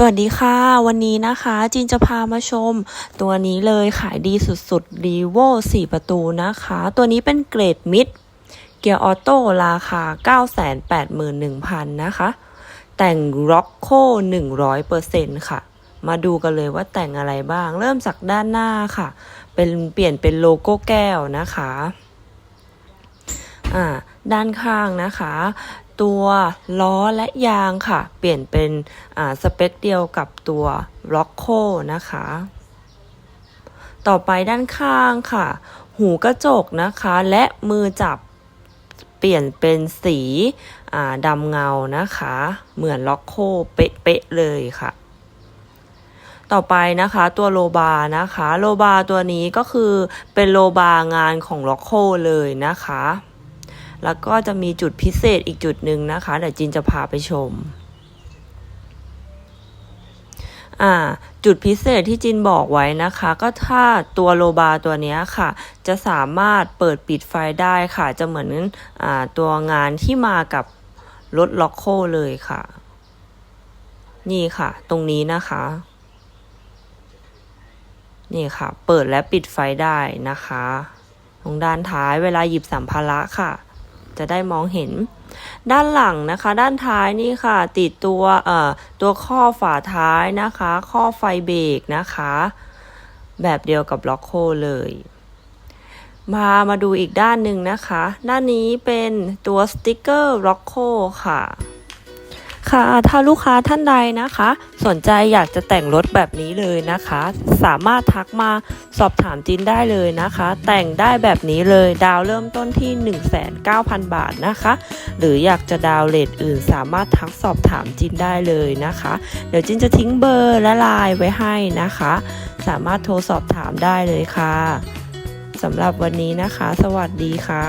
สวัสดีค่ะ วันนี้นะคะจินจะพามาชม ตัวนี้เลยขายดีสุดๆ r e v o 4ประตูนะคะ ตัวนี้เป็นเกรดมิดเกียร์ออโต้ราคา 981,000 นะคะ แต่ง r o c k o 100%ค่ะ มาดูกันเลยว่าแต่งอะไรบ้าง เริ่มจากด้านหน้าค่ะ เป็นเปลี่ยนเป็นโลโก้แก้วนะคะ อ่า ด้านข้างนะคะ ตัวล้อและยางค่ะ เปลี่ยนเป็นสเปคเดียวกับตัว r o c k o นะคะ ต่อไปด้านข้างค่ะ หูกระจกนะคะ และมือจับเปลี่ยนเป็นสีดำเงานะคะ เหมือน r o c k o เป๊ะๆเลยค่ะต่อไปนะคะตัวโลบานะคะ โลบาตัวนี้ก็คือเป็นโลบางานของ r o c k o เลยนะคะ แล้วก็จะมีจุดพิเศษอีกจุดหนึ่งนะคะเดี๋ยวจินจะพาไปชมจุดพิเศษที่จินบอกไว้นะคะ ก็ถ้าตัวโลบาตัวนี้ค่ะ จะสามารถเปิดปิดไฟได้ค่ะ จะเหมือนอตัวงานที่มากับรถล็อกโคเลยค่ะ นี่ค่ะ ตรงนี้นะคะ นี่ค่ะ เปิดและปิดไฟได้นะคะ ตรงด้านท้ายเวลาหยิบสัมภาระค่ะ จะได้มองเห็น ด้านหลังนะคะ ด้านท้ายนี่ค่ะ ติดตัวเอ่อตัวข้อฝาท้ายนะคะ ข้อไฟเบรกนะคะ แบบเดียวกับล็อกโคเลย มามาดูอีกด้านหนึ่งนะคะ ด้านนี้เป็นตัวสติกเกอร์ล็อกโคค่ะ ค่ะถ้าลูกค้าท่านใดนะคะ สนใจอยากจะแต่งรถแบบนี้เลยนะคะ สามารถทักมาสอบถามจินได้เลยนะคะ แต่งได้แบบนี้เลยดาวเริ่มต้นที่ 19,000 บาทนะคะ หรืออยากจะดาวเลทอื่น สามารถทักสอบถามจินได้เลยนะคะ เดี๋ยวจินจะทิ้งเบอร์และไลน์ไว้ให้นะคะ สามารถโทรสอบถามได้เลยค่ะสำหรับวันนี้นะคะ สวัสดีค่ะ